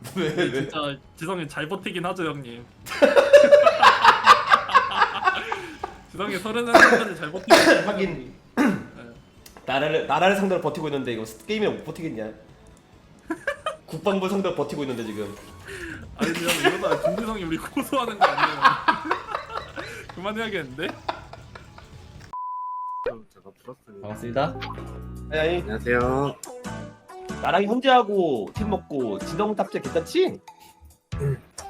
왜 왜? 진짜 지성이 잘 버티긴 하죠 형님. 지성이 서른 살까지 잘 버티긴 하죠, 하긴. 형님. 네. 나라를 나라를 상대로 버티고 있는데 이거 게임에 못 버티겠냐? 국방부 상대로 버티고 있는데 지금. 아니 그냥 이러다 김지성이 우리 고소하는 거 아니에요? 그만해야겠는데? 제가. 반갑습니다. 아니 아니 안녕하세요. 나랑 현재하고 팀 먹고 지동 탑재 괜찮지?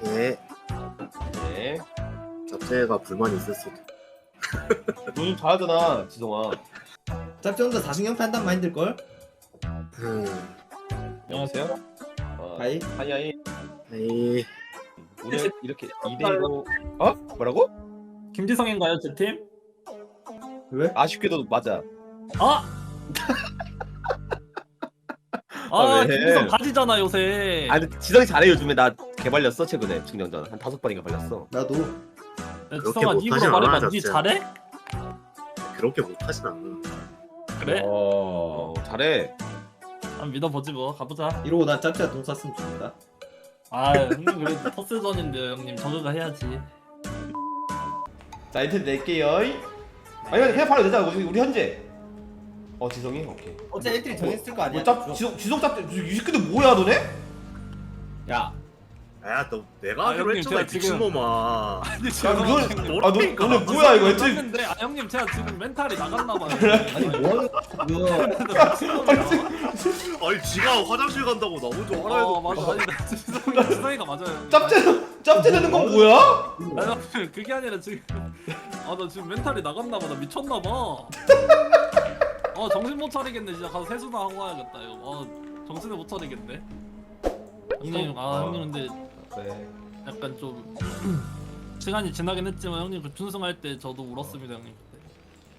예, 네. 잡채가 불만이 있을 수도. 너좀 잘하잖아 지동아. 짭지 혼자 4승 0패 한단 마인드일 걸? 음, 여보세요? 어, 하이. 아니 아이, 오늘 이렇게 2대 1로 어? 뭐라고? 김지성인가요 제 팀? 왜? 아쉽게도 맞아. 아! 아, 아, 왜? 김지성 가지잖아 요새. 아 근데 지성이 잘해 요즘에 나 개발렸어 최근에 중량전 한 다섯 번인가 발렸어. 나도. 야, 지성아 네 못하진 입으로 말해봐. 않아, 니 자체. 잘해? 그렇게 못하진 않아. 그래? 어. 어 잘해. 한번 믿어보지 뭐. 가보자. 이러고 난 짭지가 돈 쌌으면 좋겠다. 아 형님 그래도 토스전인데 형님 저그가 해야지. 자 인텐 낼게요. 아니 그냥 바로 내자 우리, 우리 현재. 어 지성이 오케이. 어제 1등이 정했을 거 아니야? 뭐 짭, 지성 지성 짭, 이 새끼들 뭐야 너네? 야, 야, 너 내가 아, 하기로 형님, 했잖아, 제가 지금- 미친놈아. 아니 야 너, 아 너, 너네 뭐야 이거 애초에 했는데 아 형님 제가 지금 멘탈이 나갔나 봐요. 아니 뭐 하는 거야? 아니, 지가 화장실 간다고 나 먼저 하라 해도. 어 맞아 아니 나 지성이 지성이가 맞아요. 짭제 짭제 되는 건 뭐야? 아니 그게 아니라 지금 아나 지금 멘탈이 나갔나 봐. 나 미쳤나 봐. 아 정신 못 차리겠네 진짜 가서 세수나 하고 와야겠다 이거. 아 정신을 못 차리겠네. 형님 아 어. 형님 근데 네. 약간 좀 시간이 지나긴 했지만 형님 그 준승할 때 저도 울었습니다 형님 그때.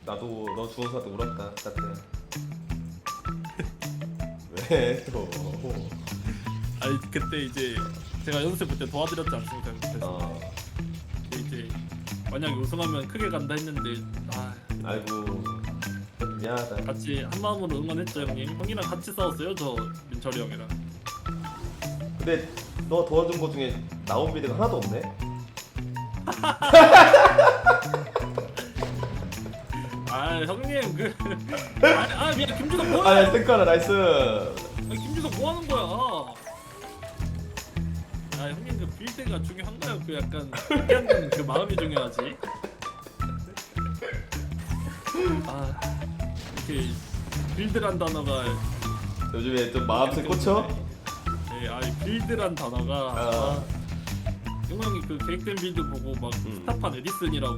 나도 너 죽은 사람 울었다 짭제. 왜 또? 아니 그때 이제 제가 연습 그때 도와드렸지 않습니까 그때 어 이제 만약에 우승하면 크게 간다 했는데 아 아이고 미안하다. 같이 한 마음으로 응원했죠 형님 형이랑 같이 싸웠어요 저 민철이 형이랑 근데 너 도와준 거 중에 나온 비드가 하나도 없네. 아 형님 그 아니, 아 미안 김주성 뭐야 아야 땡카라 나이스. 아니, 김주성 뭐 하는 거야 아 형님 그 빌드가 중요한가요 그 약간 얘기하는 그 마음이 중요하지 아 이렇게 빌드란 단어가 요즘에 좀 마음새 꽂혀? 네, 아니 빌드란 단어가 아. 영호 형이 그 계획된 빌드 보고 막 음. 스타판 에디슨이라고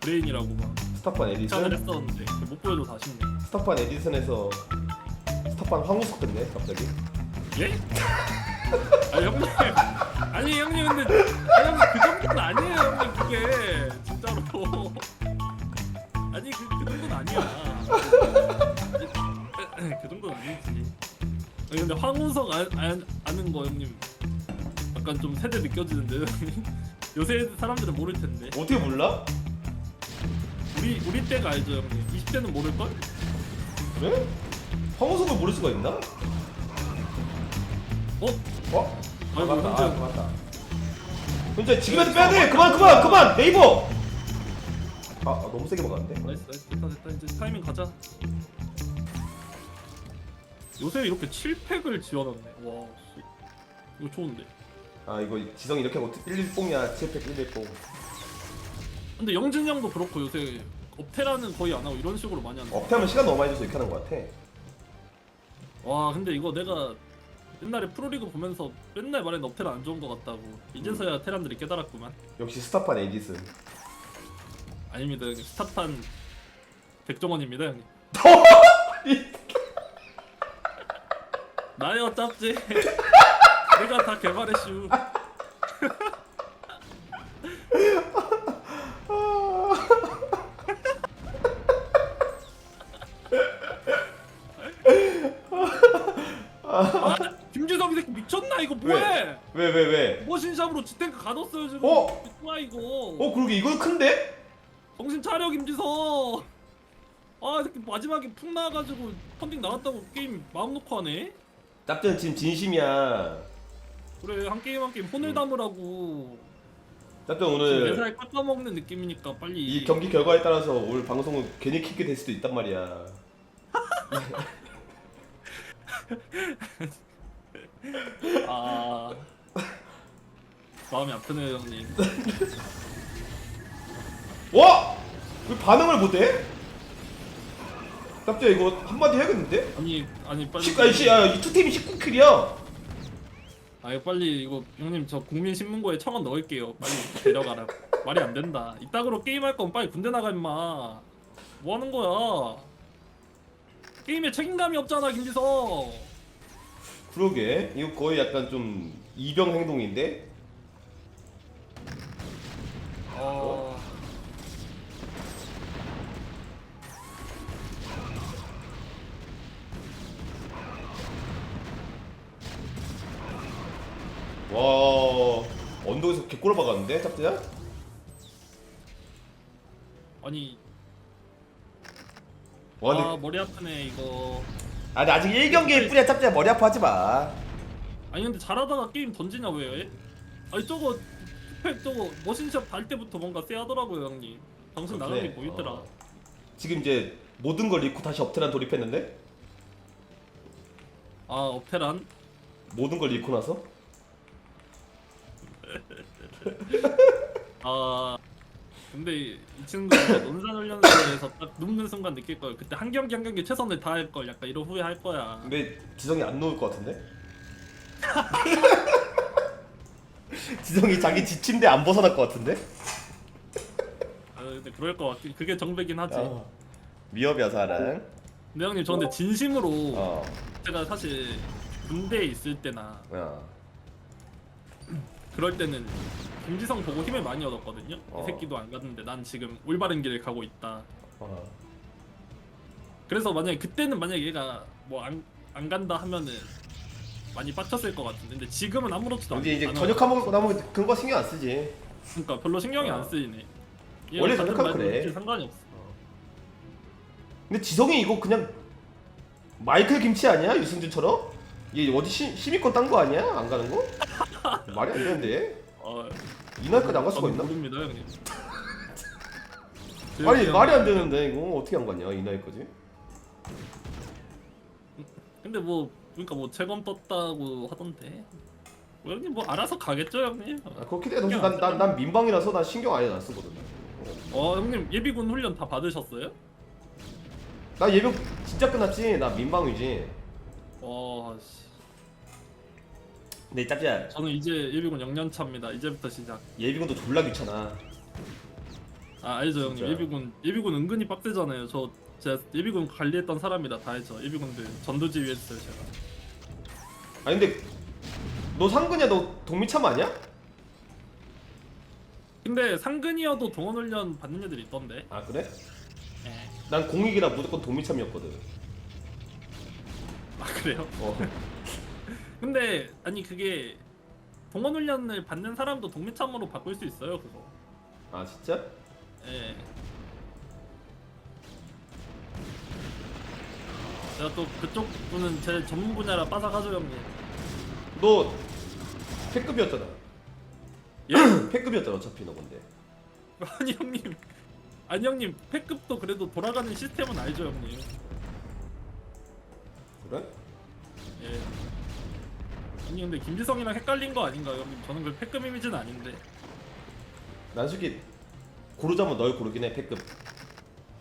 브레인이라고 막 스타판 에디슨? 했었는데 그못 보여줘서 아쉽네. 스타판 에디슨에서 스타판 황우석 됐네 갑자기. 예? 아니 형님 아니 형님 근데 아니, 형님 그 정도는 아니에요 형님 그게 진짜로 아니 그, 그 정도는 아니야 그 정도는 아니지 아니, 근데 황우석 아, 아, 아는 거 형님 약간 좀 세대 느껴지는데요 형님 요새 사람들은 모를 텐데 어떻게 몰라? 우리 우리 때가 알죠 형님 20대는 모를 걸? 그래? 황우석을 모를 수가 있나? 어? 어? 아이고 맞다. 현재 아, 맞다. 현재 지금이라도 빼야 돼. 그만 그만 그만 네이버. 아, 아, 너무 세게 막았는데. 나이스 나이스 됐다 됐다 이제 타이밍 가자 요새 이렇게 7팩을 지어놨네 와 씨. 이거 좋은데 아 이거 지성이 이렇게 하고 110야 7팩 110. 근데 영진 형도 그렇고 요새 업테라는 거의 안 하고 이런 식으로 많이 한다 업태하면 시간 너무 많이 줘서 이렇게 하는 것 같아. 와 근데 이거 내가 옛날에 프로리그 보면서 맨날 말해 업테라 안 좋은 거 같다고 이제서야 테란들이 깨달았구만 역시 스타판 에디슨. 아닙니다. 형님 스타판 백종원입니다 형님. 나요 짭지 내가 다 개발했슈. 아, 김주성 이 새끼 미쳤나? 이거 뭐해? 왜? 왜 왜? 머신샵으로 지탱크 가뒀어요 지금? 어? 뭐야 이거? 어 그러게. 이건 큰데? 차려 김지성 아 이렇게 마지막에 푹 나와가지고 펀딩 나갔다고 게임 마음 놓고 하네. 짭짤 지금 진심이야. 왜한 게임 한 게임 혼을 담으라고. 짭짤 오늘 매살 깎아먹는 느낌이니까 빨리. 이 경기 결과에 따라서 오늘 방송은 괜히 킥게 될 수도 있단 말이야. 아. 마음이 아프네요 형님. 와! 왜 반응을 못해? 짭짤 이거 한마디 해야겠는데? 아니 아니 빨리. 10, 아니, 씨, 야, 이 투팀이 19킬이야. 아 이거 빨리 이거 형님 저 국민신문고에 청원 넣을게요. 빨리 데려가라. 말이 안 된다. 이따구로 게임할 거면 빨리 군대 나가 임마. 뭐 하는 거야? 게임에 책임감이 없잖아 김지성 그러게. 이거 거의 약간 좀 이병 행동인데? 어... 개꼬라 박았는데 짭짤? 아니. 와아 근데 머리 아프네 이거. 아, 근데 아직 1경기에 뿌려 짭짤 머리 아파하지 마. 아니 근데 잘하다가 게임 던지냐 왜? 아니 저거 팩 저거 머신샵 달 때부터 뭔가 쎄하더라고요 형님. 방송 나가는 게? 보이더라. 어. 지금 이제 모든 걸 잃고 다시 업테란 돌입했는데? 아 업테란? 모든 걸 잃고 나서 아 근데 이 친구가 논산훈련소에서 딱 눕는 순간 느낄 거예요 그때 한 경기 한 경기 최선을 다할 걸 약간 이런 후회할 거야 근데 지성이 안 놓을 것 같은데? 지성이 자기 지침대 안 벗어날 것 같은데? 아, 근데 그럴 거 같긴 그게 정배긴 하지 어. 위협이야 사랑. 근데 형님 저 근데 진심으로 어. 제가 사실 군대에 있을 때나 야. 그럴 때는 김지성 보고 힘을 많이 얻었거든요 어. 이 새끼도 안 갔는데 난 지금 올바른 길을 가고 있다 어. 그래서 만약에 그때는 만약에 얘가 뭐 안 안 간다 하면은 많이 빡쳤을 것 같은데 근데 지금은 아무렇지도 근데 이제 않아. 전역하고 나면 그런 거 신경 안 쓰지. 그러니까 별로 신경이 어. 안 쓰이네 원래 같은 전역하면 말도 그래. 상관이 없어 근데 지성이 이거 그냥 마이클 김치 아니야 유승준처럼? 얘 어디 시, 심의권 딴 거 아니야? 안 가는 거? 말이 안 되는데 어, 이날까지 안 갈 수가 저는 있나? 모릅니다 형님 아니 그냥- 말이 안 되는데 이거 어떻게 안 갔냐 이 나이까지? 근데 뭐 그러니까 뭐 재검 떴다고 하던데 뭐 형님 뭐 알아서 가겠죠 형님 아, 그렇게 돼. 난, 난, 난 민방이라서 난 신경 아예 안 쓰거든. 어 형님 예비군 훈련 다 받으셨어요? 나 예병 진짜 끝났지. 나 민방위지. 와 씨. 근데 짭짤 저는 이제 예비군 0년 차입니다 이제부터 시작 예비군도 졸라 귀찮아. 아 알죠 형님 진짜. 예비군 예비군 은근히 빡세잖아요 저 제가 예비군 관리했던 사람이라 다 알죠 예비군들 전도지휘 했어요 제가 아니 근데 너 상근이야 너 동미참 아니야? 근데 상근이어도 동원훈련 받는 애들 있던데 아 그래? 예. 난 공익이라 무조건 동미참이었거든. 아 그래요? 어. 근데 아니 그게 동원 훈련을 받는 사람도 동미참으로 바꿀 수 있어요 그거 아 진짜? 예. 제가 또 그쪽 분은 제 전문 분야라 빠삭하죠 형님 너 패급이었잖아. 예? 패급이었잖아 어차피 너 근데. 아니 형님 아니 형님 패급도 그래도 돌아가는 시스템은 알죠 형님 그래? 예 아니 근데 김지성이랑 헷갈린 거 아닌가요? 형님 저는 그 패급 이미지는 아닌데. 난 솔직히 고르자면 널 고르긴 해 패급.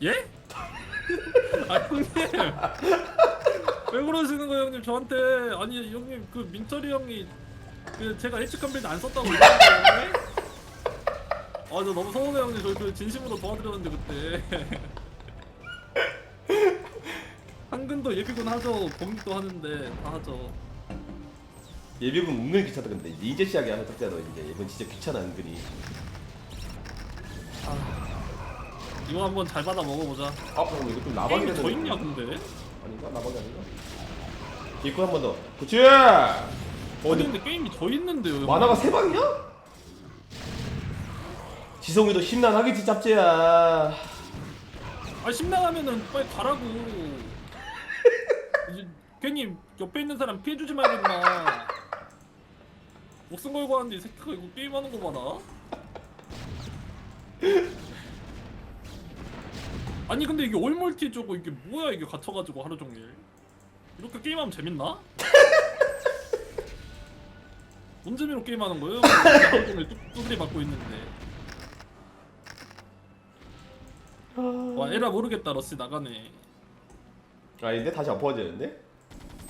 예? 아 형님. 왜 그러시는 거예요 형님? 저한테. 아니 형님 그 민철이 형이 그 제가 예측한 빌드 안 썼다고 거예요 아저 너무 서운해 형님. 저그 진심으로 도와드렸는데 그때. 한근도 예비군 하죠. 공익도 하는데 다 하죠 예비군 은근히 귀찮다 근데 이제 시작이야 짭짤 너 이제 이번 진짜 귀찮아 은근히. 이거 한번 잘 받아 먹어보자 아 그럼 이거 좀 게임이 되는. 더 있냐 근데? 아닌가 나박이 아닌가? 입구 한 번 더. 그치. 어 아니 근데 근데 게임이 더 있는데요 형님. 만화가 세 방이야? 지성이도 심란하겠지 짭재야. 아 심나가면은 빨리 가라고. 이제 괜히 옆에 있는 사람 피해주지 말고 임마. 목숨 걸고 하는데 이 새끼가 이거 게임하는 거 봐라. 아니 근데 이게 올멀티 저거 이게 뭐야 이게 갇혀가지고 하루 종일 이렇게 게임하면 재밌나? 뭔 재미로 게임하는 거예요? 하루 종일 뚜- 두드리 맞고 있는데 와 에라 모르겠다 러시 나가네 아닌데 다시 엎어지는데?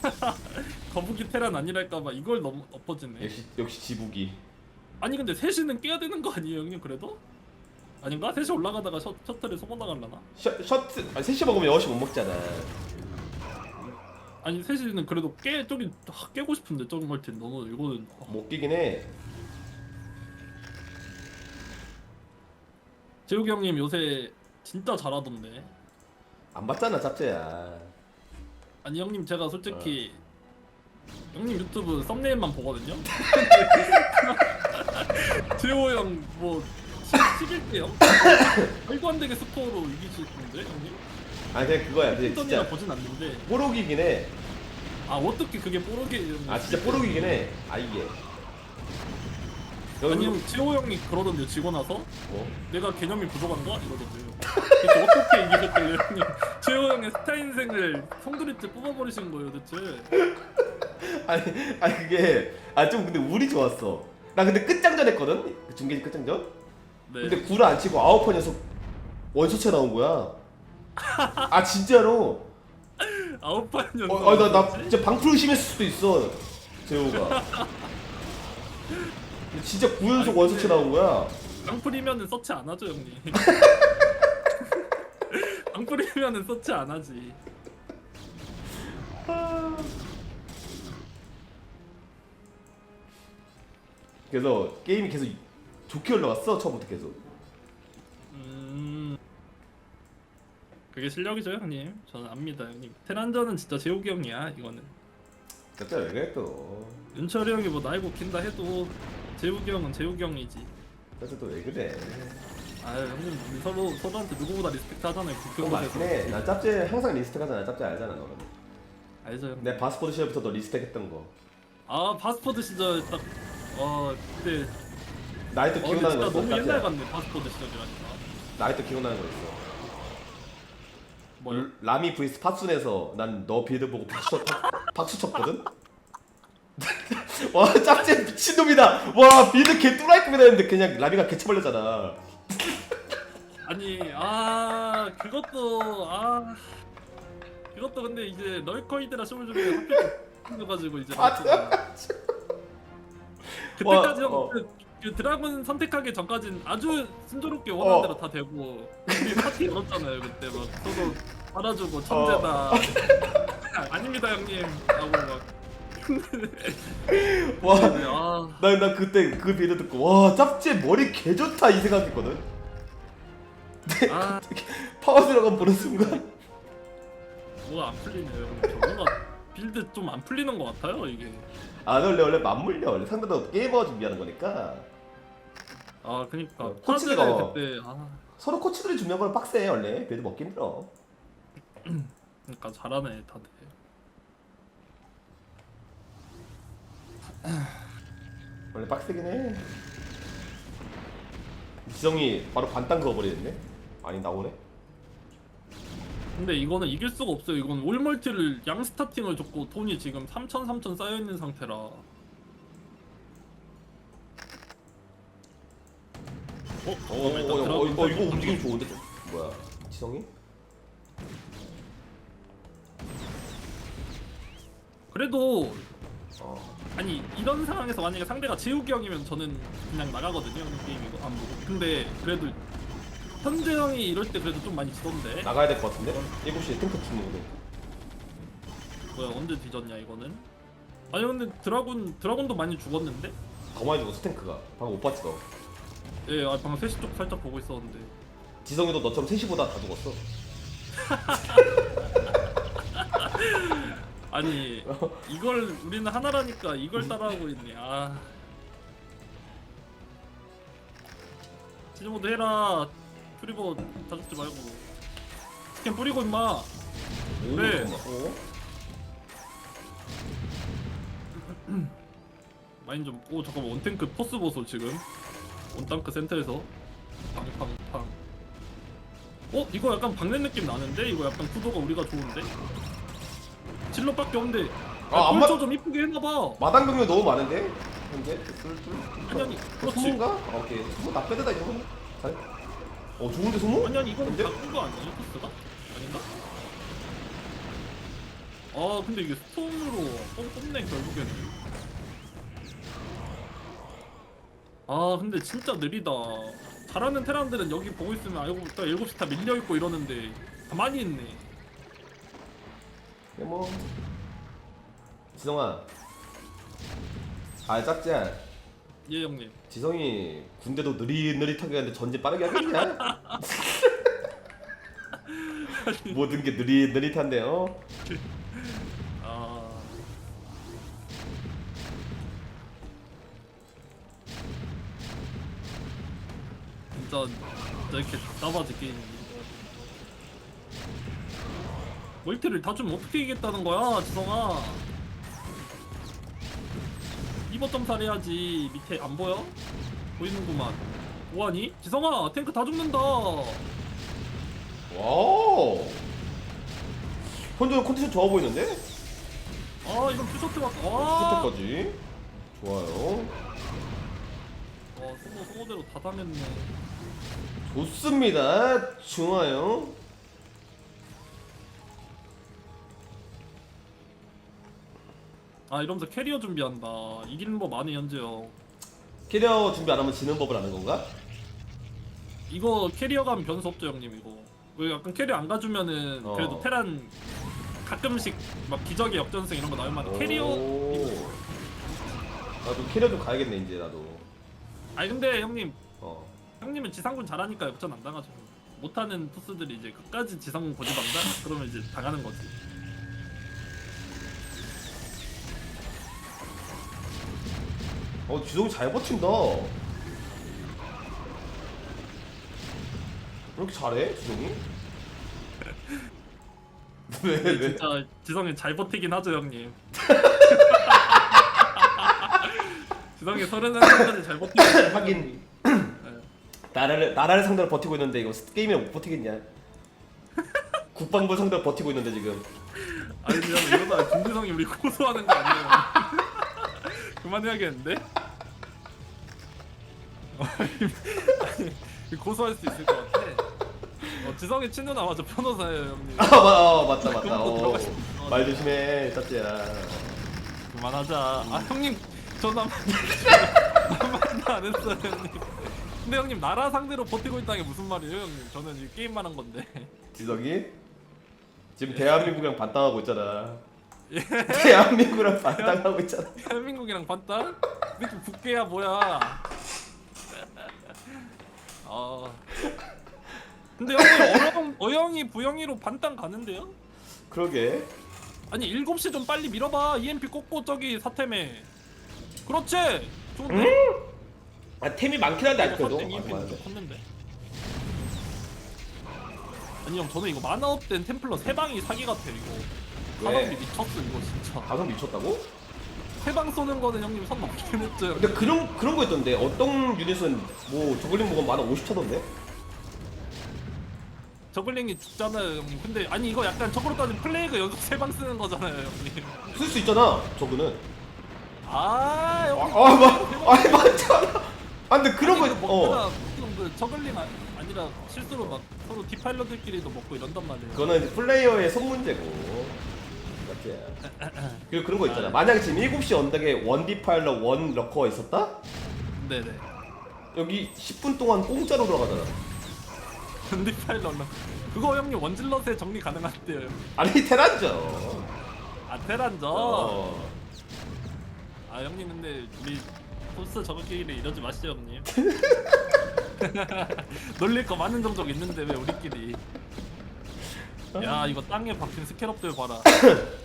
거북이 테란 아니랄까봐 이걸 너무 엎어지네 역시 역시 지북이. 아니 근데 3시는 깨야 되는 거 아니에요 형님 그래도? 아닌가? 3시 올라가다가 셔, 셔틀에 소문 나갈라나? 셔, 셔츠 아니 3시 먹으면 6시 못 먹잖아. 아니 3시는 그래도 깨 저기 아, 깨고 싶은데 저기 멀티 너무 이거는 아, 못 끼긴 해. 재욱이 형님 요새 진짜 잘하던데 안 봤잖아 짭재야. 아니 형님 제가 솔직히 형님 유튜브 썸네일만 보거든요 재호 형뭐 11대요? 말도 안 되게 스코어로 이기실 건데 형님? 아니 그냥 그거야. 썸네일 진짜 보진 않는데 뽀록이긴 해. 아 어떻게 그게 뽀록이 아 진짜 뽀록이긴 해. 아 이게. 아니 형 지호 형이 그러던데요 지고 나서 뭐? 내가 개념이 부족한가 이러던데요 대체 어떻게 이기셨길래 형님 지호 형의 스타 인생을 송두리째 뽑아버리신 거예요 대체 아니 아니 그게 아 좀 근데 운이 좋았어. 나 근데 끝장전 했거든. 그 중계지 끝장전. 네 근데 구를 안 치고 아홉 번 연속 원소체 나온 거야. 아 진짜로. 아홉 판 연속 어, 아 나 나 진짜 방풀을 심했을 수도 있어. 재호가. 근데 진짜 9연속 원소체 나온 거야. 깡풀이면은 서치 안 하죠 형님 깡풀이면은 서치 안 하지 그래서 게임이 계속 좋게 올라갔어 처음부터 계속. 음 그게 실력이죠 형님 저는 압니다 형님 테란전은 진짜 재욱이 형이야 이거는 진짜 왜 그래 또? 윤철이 형이 뭐 나이고 킨다 해도 재욱이 형은 재욱이 형이지 진짜 또왜 그래? 아유 형님 우리 서로 서로한테 누구보다 리스펙트 하잖아요 그거 국경 맞긴 해. 난 짭제 항상 리스펙 하잖아. 짭제 알잖아 너는. 알죠 형님 내 바스포드 시절부터 너 리스펙 했던 거. 아 파스포드 시절 딱 어 나이 또어 근데 기억나는 거 진짜 있어. 너무 옛날. 같네 파스포드 시절이라니까 나이 또 기억나는 거 있어. 뭐요? 라미 vs 팟순에서 난 너 빌드 보고 박수, 박, 박수 쳤거든? 와 짭제 미친놈이다 와 빌드 개 뚜라이급이다 했는데 그냥 라미가 개쳐버렸잖아 아니 아 그것도 아 그것도 근데 이제 널커이드라 쇼을 중에 하필 가지고 이제 아. 그때까지 와, 형 어. 그, 그 드라군 선택하기 전까진 아주 순조롭게 원하는 어. 대로 다 되고 우리 파티 열었잖아요 그때 막 서로 받아주고 천재다. 어. 아닙니다 형님. 하고 막. 와 아. 나, 나 그때 그 빌드 듣고 와 짭제 머리 개 좋다 이 생각했거든. 아, 파워 들어간 보는 순간? 뭐가 안 풀리네요 저 뭔가 빌드 좀 안 풀리는 것 같아요 이게. 아 원래 원래 맞물려. 원래 상대도 게이머가 준비하는 거니까. 아 그니까. 어, 파즈를 코치가- 그때 아. 서로 코치들이 준비한 건 빡세 원래. 빌드 먹기 힘들어. 그러니까 잘하네 다들. 원래 빡세긴 해. 지성이 바로 반땅 그어버리겠네. 아니 나오네 근데 이거는 이길 수가 없어요. 이건 올멀티를 양 스타팅을 줬고 돈이 지금 3천 3천 쌓여 있는 상태라. 어, 어, 어, 어, 일단 어, 드라군 어, 이거 움직임 좋은데 좀 뭐야 지성이? 그래도 어 아니 이런 상황에서 만약에 상대가 재욱이 형이면 저는 그냥 나가거든요. 게임 이거 안 보고. 근데 그래도 현재 형이 이럴 때 그래도 좀 많이 지던데. 나가야 될 것 같은데? 7시에 탱크 죽는 거 뭐야 언제 뒤졌냐 이거는? 아니 근데 드라군 드라군도 많이 죽었는데? 더 많이 죽었어 탱크가 방금 못너 예, 아 방금 3시 쪽 살짝 보고 있었는데. 지성이도 너처럼 3시보다 다 죽었어 아니 이걸 우리는 하나라니까 이걸 따라하고 있네 아 시즌 모드 해라 프리보 다 죽지 말고 스캔 뿌리고 임마 네. 어? 마인 좀. 오 잠깐만 원탱크 포스 보소 지금. 원탱크 센터에서 팡팡팡. 어 이거 약간 박는 느낌 나는데 이거 약간 구도가 우리가 좋은데. 질럿밖에 없는데. 아, 아, 안 맞- 좀 이쁘게 했나봐. 마당 병력 너무 많은데? 현재? 둘, 둘. 아니 아니 그렇지. 소문가? 아, 오케이. 소문 나 빼드다 이거. 잘. 어 좋은데 소문? 아니 아니 이건 근데? 바꾼 거 아니에요 코스가? 아닌가? 아 근데 이게 스톤으로 뽕 뽑네 결국에는 아 근데 진짜 느리다 잘하는 테란들은 여기 보고 있으면 알고 보니까 7시 다 밀려있고 이러는데 가만히 있네 네, 뭐. 지성아. 아 짝지야. 예 형님 지성이 군대도 느릿느릿하게 하는데 전진 빠르게 하겠냐? 모든 게 느릿느릿한데요. 아 진짜 이렇게 답답하지 게임이 멀티를 다 주면 어떻게 이겼다는 거야 지성아 이버 점살 해야지 밑에 안 보여? 보이는구만 뭐하니? 지성아 탱크 다 죽는다 와우. 혼자 컨디션 좋아 보이는데? 아 이건 퓨셔트 막 와. 스태까지 좋아요. 와 소모 소모대로 다 당했네 좋습니다. 좋아요. 아 이러면서 캐리어 준비한다 이기는 법 많이 현재요 캐리어 준비 안 하면 지는 법을 아는 건가? 이거 캐리어 가면 변수 없죠 형님 이거 왜 약간 캐리어 안 가주면은 어. 그래도 테란 가끔씩 막 기적의 역전승 이런 거 나오면 캐리어 오. 나도 캐리어 좀 가야겠네 이제 나도. 아니 근데 형님 어. 형님은 지상군 잘하니까 역전 안 당하죠 못하는 투수들이 이제 끝까지 지상군 고집한다? 그러면 이제 당하는 거지 어 지성이 잘 버틴다. 왜 이렇게 잘해 지성이? 왜 왜? 진짜 지성이 잘 버티긴 하죠 형님 지성이 서른 살까지 잘 버티긴 하죠, 하긴. 형님. 네. 나라를 나라를 상대로 버티고 있는데 이거 게임이랑 못 버티겠냐? 국방부 상대로 버티고 있는데 지금. 아니 그냥 이러다 김지성이 우리 고소하는 거 아니에요? 그만해야겠는데? 아니, 고소할 수 있을 것 같아. 어, 지성이 친누나 맞아 변호사예요 형님. 아, 마, 어, 맞다 맞다. 어. 말 조심해 짭지야. 그만하자. 아 형님 전화 한마디도 안 했어요 형님. 근데 형님 나라 상대로 버티고 있다는 게 무슨 말이에요 형님? 저는 이 게임만 한 건데. 지성이 지금 대한민국이랑 반땅하고 있잖아. 대한민국이랑 반땅하고 있잖아. 대한민국이랑 반딱? 느낌 국계야 뭐야? 아. 근데 형님 어영 어영이 부영이로 반땅 가는데요? 그러게. 아니 7시 좀 빨리 밀어봐. EMP 꽂고 저기 사템에. 그렇지. 좋은데. 음? 아 템이 많긴 한데 아직 그래도. 사템 EMP 아, 는. 컸는데. 아니 형 저는 이거 만화업 된 템플러 세 방이 사기 같아 이거. 왜? 가성비 미쳤어 이거 진짜. 가성 미쳤다고? 세방 쏘는 거는 형님 선 넘긴 했죠. 근데 그런 그런 거 있던데 어떤 유닛은 뭐 저글링 먹으면 만화 50 차던데? 저글링이 죽잖아요 형님 근데 아니 이거 약간 저거로까지 플레이그 연속 세 방 쓰는 거잖아요 형님 쓸 수 있잖아 저그는. 아 아, 형님 아, 마, 아니 맞잖아. 아 근데 그런 거 아니, 이거 먹다가 어. 보통 그 저글링 아, 아니라 실수로 막 서로 디파일러들끼리도 먹고 이런단 말이에요 그거는 이제 플레이어의 손 문제고. 맞지? 그리고 그런 거 있잖아. 만약에 지금 7시 언덕에 원 디파일러 원 러커가 있었다? 네네 여기 10분 동안 공짜로 들어가잖아. 디파일러 올라 그거 형님 원질럿에 정리 가능한데요. 아니 테란죠. 아 테란저 어. 아 형님 근데 우리 포스 저글끼리 이러지 마시죠 형님 놀릴 거 많은 종족 있는데 왜 우리끼리 야 이거 땅에 박힌 스캐럽들 봐라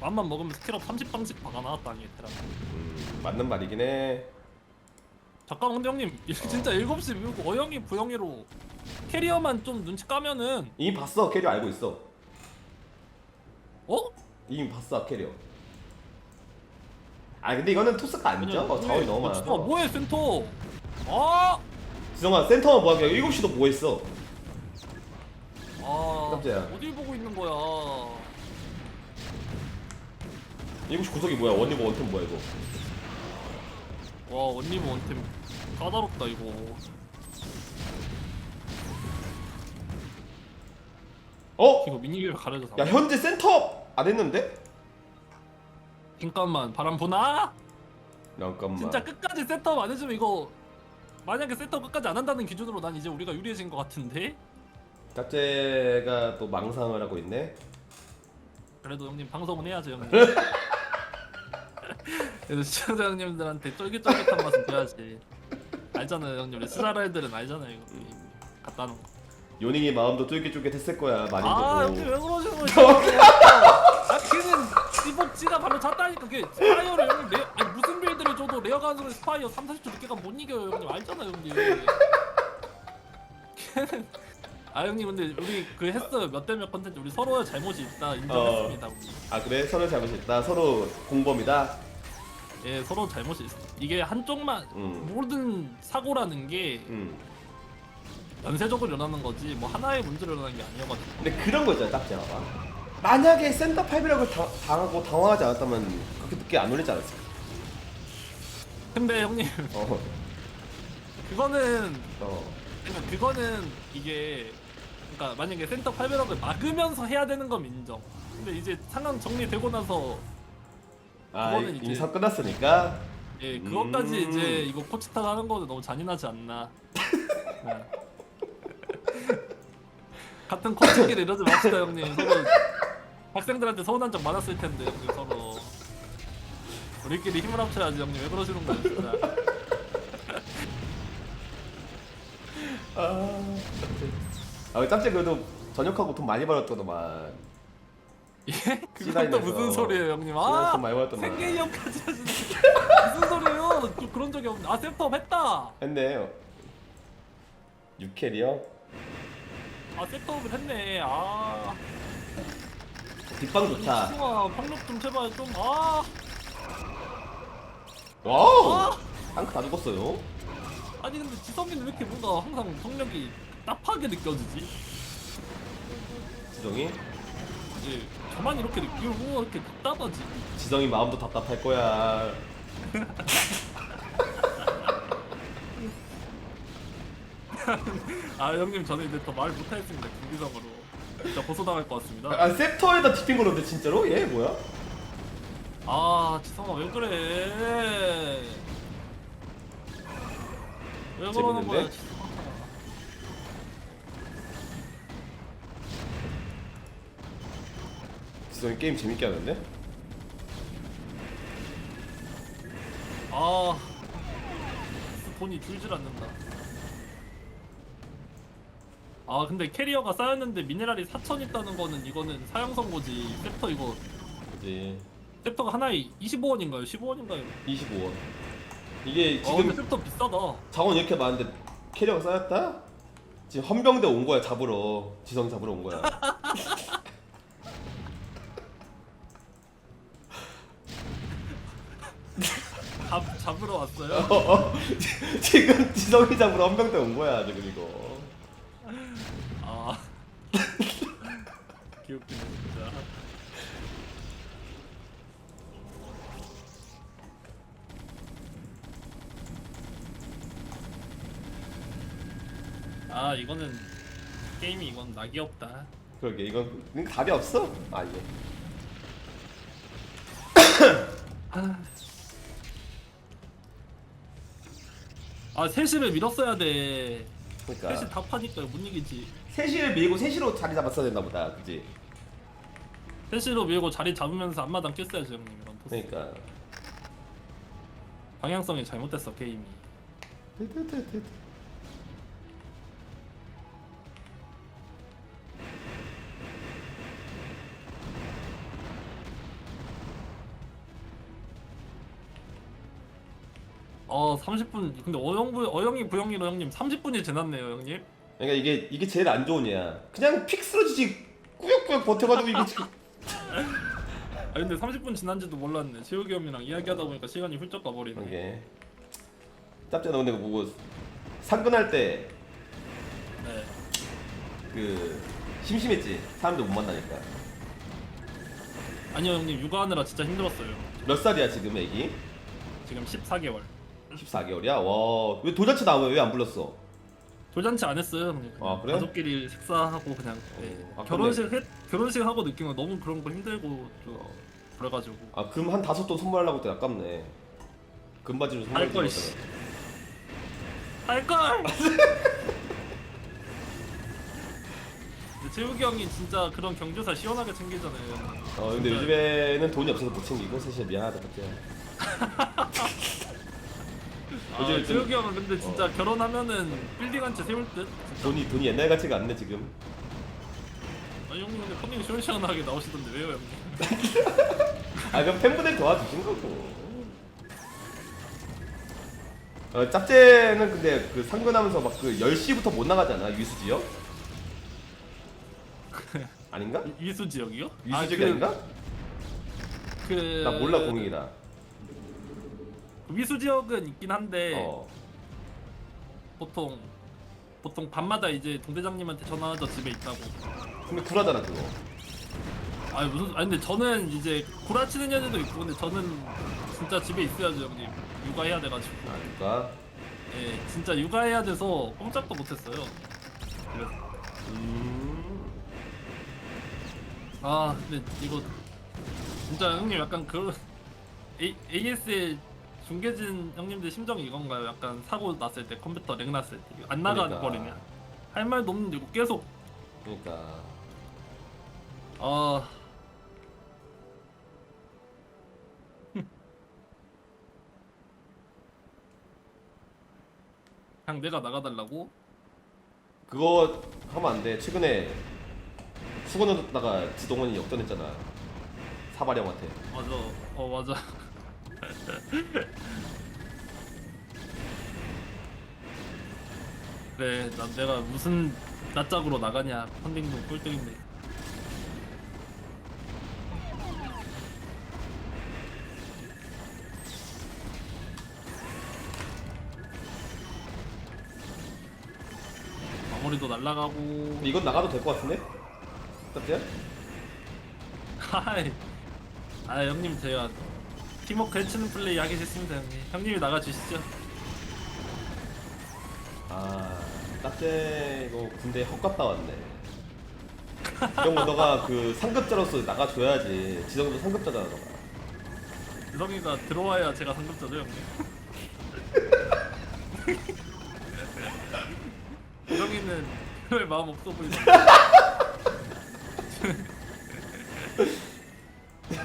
맘만 먹으면 스캐럽 30방씩 박아놔 땅에 테란 음, 맞는 말이긴 해. 잠깐 근데 형님 진짜 7시 밀고 어영이 부영이로 캐리어만 좀 눈치 까면은 이미 봤어 캐리어 알고 있어. 어? 이미 봤어 캐리어. 아 근데 이거는 토스가 안 져. 어, 자원이 너무 아 많아. 뭐해 센터 아! 지성아 센터만 뭐하게 7시도 뭐 했어? 아 깜짝이야. 어딜 보고 있는 거야 7시 구석이 뭐야? 원리버 원템 뭐야 이거? 와 원리모 원템 까다롭다 이거 어? 이거 미니게임 가려져서 야 현재 센터 안 했는데? 잠깐만 바람 부나? 잠깐만. 진짜 끝까지 세트업 안 해주면 이거 만약에 세트업 끝까지 안 한다는 기준으로 난 이제 우리가 유리해진 것 같은데? 짭제가 또 망상을 하고 있네. 그래도 형님 방송은 해야죠 형님 그래도 시청자 형님들한테 쫄깃쫄깃한 맛은 줘야지. 알잖아요 형님. 우리 스자랄들은 알잖아요 이거. 갖다 놓은 거. 요닝이 마음도 쫄깃쫄깃했을 거야 많이 아 보고. 형님 왜 그러시는 거예요? 아 걔는 디복지가 바로 찼다니까. 그게 스파이어를 형님 레, 아니, 무슨 빌드를 줘도 레어 가수를 스파이어 3, 40초 늦게 가면 못 이겨요 형님. 알잖아요 형님. 걔는 아 형님 근데 우리 그 했어요. 몇 대 몇 컨텐츠. 우리 서로의 잘못이 있다. 인정했습니다 우리. 아 그래? 서로 잘못이 있다. 서로 공범이다. 예 서로 잘못이 있어 이게 한쪽만 음. 모든 사고라는 게 음. 연쇄적으로 일어나는 거지 뭐 하나의 문제로 일어나는 게 아니어가지고 근데 그런 거 있잖아 짭제 봐봐. 만약에 센터 파이브력을 당, 당하고 당황하지 않았다면 그렇게 늦게 안 올리지 않았을까? 근데 형님 어. 그거는 어. 그러니까 그거는 이게 그러니까 만약에 센터 800억을 막으면서 해야 되는 건 인정. 근데 이제 상황 정리되고 나서 아 그거는 이- 이제- 인사 끝났으니까. 예 그것까지 음. 이제 이거 코치타가 하는 거는 너무 잔인하지 않나. 네. 같은 코치끼리 이러지 맙시다 형님. 서로 학생들한테 서운한 적 많았을 텐데 형님 서로 우리끼리 힘을 합쳐야지 형님 왜 그러시는 거예요 진짜. 아. 아 짭제 그래도 전역하고 돈 많이 벌었더만. 예? 그건 또 무슨 소리예요 형님? 아. 생계이형까지 하시는 무슨 소리예요? 저 그런 적이 없는데 아 셉톱 했다. 했네. 6캐리어. 아 셉톱을 했네. 아 뒷방 좋다. 수아 폭력 좀 제발 좀 아. 와우. 아 탱크 다 죽었어요. 아니 근데 지성이는 왜 이렇게 뭔가 항상 성력이 딱하게 느껴지지? 지성이. 이제 저만 이렇게 느끼고 이렇게 답답하지? 지성이 마음도 답답할 거야. 아 형님 저는 이제 더 말 못하겠습니다 경기적으로 진짜 고소당할 것 같습니다. 아 셉터에다 뒷핀 걸었는데 진짜로? 얘 뭐야? 아 지성아 왜 그래? 왜 그러는 거야? 재밌는데? 지성아. 지성이 게임 재밌게 하는데? 아 돈이 줄질 않는다. 아 근데 캐리어가 쌓였는데 미네랄이 4천 있다는 거는 이거는 사형 선고지. 셉터 이거 그지. 셉터가 하나에 25원인가요? 15원인가요? 25원. 이게 아 근데 지금 셉터 비싸다. 자원 이렇게 많은데 캐리어가 쌓였다? 지금 헌병대 온 거야 잡으러. 지성 잡으러 온 거야. 왔어요. 어, 어. 지금 지성이 잡으러 헌병대 온 거야 지금 이거. 아 귀엽긴 해 진짜. 아 이거는 게임이 이건 낙이 없다. 그러게 이건 답이 없어. 아 예. 아 셋시를 밀었어야 돼. 그러니까 다 파니까 못 이기지. 3시를 밀고 3시로 자리 잡았어야 됐나 보다. 그지? 셋시로 밀고 자리 잡으면서 앞마당 깼어야지 형님 이런 토스. 그러니까. 방향성이 잘못됐어 게임이. 30분 근데 어영부 어영이 부영이로 형님 30분이 지났네요 형님. 그러니까 이게 이게 제일 안 좋은 애야. 그냥 픽 쓰러지지 꾸역꾸역 버텨가지고 이게 지금 아 근데 30분 지난지도 몰랐네. 재욱이 형이랑 이야기하다 보니까 시간이 훌쩍 가버리네. 이게 짭짤 너 근데 뭐 상근할 때그 네. 심심했지 사람들 못 만나니까 아니요 형님 육아하느라 진짜 힘들었어요. 몇 살이야 지금 애기? 지금 14개월. 14개월이야? 와왜 돌잔치 나오면 왜안 불렀어? 돌잔치 안 했어요. 형님. 그냥 아, 그래? 가족끼리 식사하고 그냥 네. 아, 결혼식 했, 결혼식 하고 건 너무 그런 거 힘들고 좀 어. 그래가지고 아 금 한 다섯 돈 선물하려고 했더니 아깝네 금바지로 할 선물해 걸, 씨. 할 걸. 근데 재욱이 형이 진짜 그런 경조사 시원하게 챙기잖아요. 어 근데 요즘에는 돈이 없어서 못 챙기고 사실 미안하다 갑자 기 아, 요즘 좀- 재욱이 형은 근데 진짜 결혼하면은 빌딩 한 채 세울 듯. 돈이 돈이 옛날 같지가 않네 지금 아 형님 근데 펀딩 시원시원하게 나오시던데 왜요 형님? 아 그럼 팬분들 도와주신 거고 어, 짭제는 근데 그 상근하면서 막 그 10시부터 못 나가잖아 유수지역 아닌가? 위수 지역이요? 유수지역이 아, 닌가 그 나 몰라 공익이다 그 위수 지역은 있긴 한데 어 보통 보통 밤마다 이제 동대장님한테 전화하죠 집에 있다고. 근데 굴하잖아 그거 아니 무슨 아니 근데 저는 이제 구라치는 년도 있고 근데 저는 진짜 집에 있어야죠 형님. 육아해야 돼가지고. 그러니까 예, 진짜 육아해야 돼서 꼼짝도 못했어요. 그래서 음... 아 근데 이거 진짜 형님 약간 그 A, AS의 중계진 형님들 심정이 이건가요? 약간 사고 났을 때 컴퓨터 렉 났을 때 안 나가 그러니까. 버리냐? 할 말도 없는데 이거 계속 그러니까 아 그냥 내가 나가달라고? 그거 하면 안 돼. 최근에 수건에다가 지동원이 역전했잖아. 사발형한테. 맞아 어 맞아 그래 난 내가 무슨 낯짝으로 나가냐 펀딩도 꼴등인데 마무리도 날라가고 근데 이건 나가도 될 것 같은데? 짭제야? 하이 아 형님 제가 팀워크 해치는 플레이 하기 싫습니다 형님 형님이 나가주시죠 아, 짭제 이거 군대 헛 갔다 왔네. 이런 거 너가 그 상급자로서 나가줘야지. 지성도 상급자잖아, 너가. 유성이가 들어와야 제가 상급자죠 형님 유성이는 그럴 마음 없어 보이는데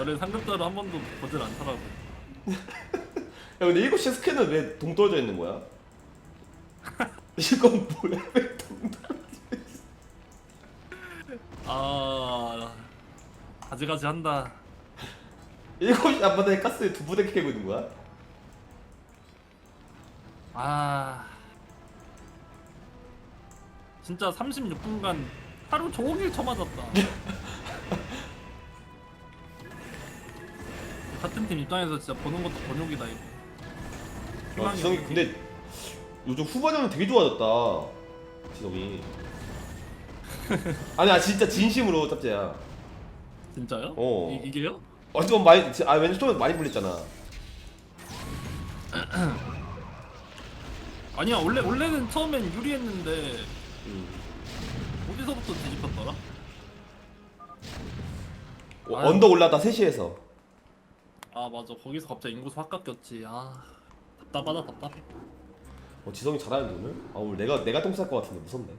저를 상급자로 한 번도 보질 않더라고 야, 근데 7시 스캔은 왜 동떨어져 있는 거야? 이건 뭐야? 왜 동떨어져 아 가지가지 한다 7시 앞바다에 가스에 두 부대 캐고 있는 거야? 아 진짜 36분간 하루 종일 쳐맞았다 같은 팀 입장에서 진짜 보는 것도 곤욕이다 이거 아, 희망이 지성이 근데 요즘 후반에는 되게 좋아졌다. 지성이. 아니, 아 진짜 진심으로 짭제야. 진짜요? 어. 이, 이게요? 완전 많이 아 왠지 좀 많이 불렸잖아. 아니야 원래 원래는 처음엔 유리했는데 음. 어디서부터 뒤집혔더라? 어, 아유. 언덕 올라다 3시에서. 아 맞아 거기서 갑자기 인구수 확 깎였지 아 답답하다 답답해 어, 지성이 잘하는데 오늘? 아 오늘 내가 내가 똥쌀것 같은데 무섭네.